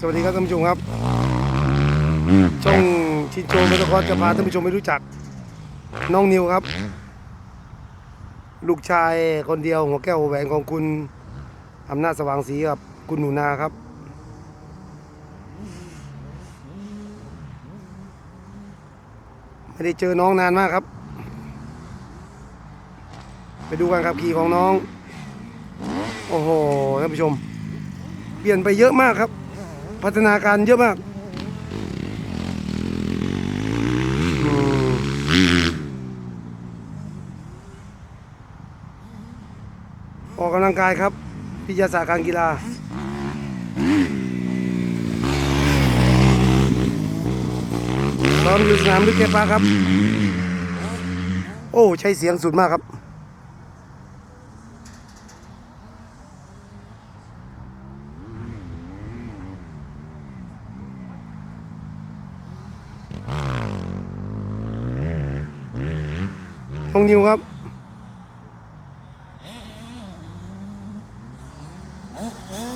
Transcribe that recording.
สวัสดีครับท่านผู้ชมครับ ช่องชินโจมอเตอร์คอร์สจะพาท่านผู้ชมไปรู้จัก น้องนิวครับ ลูกชายคนเดียวหัวแก้วหัวแหวนของคุณอำนาจสว่างศรีกับคุณหนูนาครับ ไม่ได้เจอน้องนานมากครับ ไปดูการขับขี่ของน้อง โอ้โหท่านผู้ชม เปลี่ยนไปเยอะมากครับ พัฒนาการเยอะมากออกกำลังกายครับวิทยาศาสตร์การกีฬาตอนอยู่สนามลูกเกปาครับ โอ้ ใช้เสียงสุดมากครับ น้องนิวครับเ